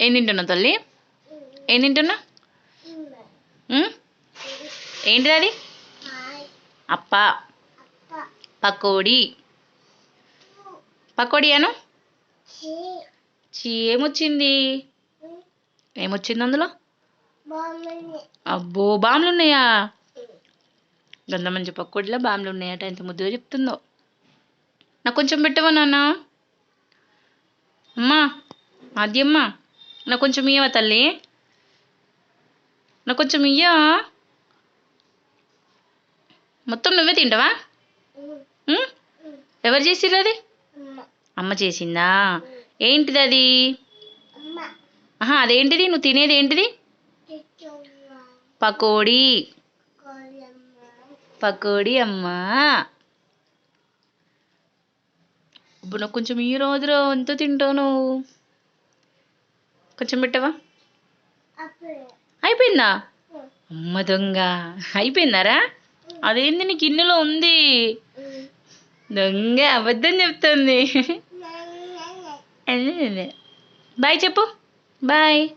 ఏం తింటున్నావు తల్లి? ఏం తింటున్నా? ఉమ్? ఏంటిది అది? అప్ప. పకోడీ. పకోడీ అను చీ ఏమొచ్చింది? ఏమొచ్చింది అందులో? అబ్బో బాంబులు ఉన్నాయా గంధ మంచి పకోడీలో బాంబులు ఉన్నాయట ఎంత ముద్దుగా చెప్తుందో. నాకు కొంచెం పెట్టవా నాన్న? అమ్మా ఆద్యమ్మ. నాకు కొంచెం ఇయ్యవా తల్లి? నాకు కొంచెం ఇయ్యా. మొత్తం నువ్వే తింటావా? ఎవరు చేసిర్రు అది? అమ్మ. చేసిందా? ఏంటిది అది? ఆహా అదేంటిది? నువ్వు తినేది ఏంటిది? పకోడీ. పకోడీ అమ్మా. ఇప్పుడు నాకు కొంచెం ఈ రోజులో ఎంత తింటావు నువ్వు. కొంచెం పెట్టవా? అయిపోయిందా? అమ్మ దొంగ. అయిపోయిందారా? అదేంది నీ గిన్నెలో ఉంది? దొంగ అబద్ధం చెప్తుంది. బాయ్ చెప్పు. బాయ్.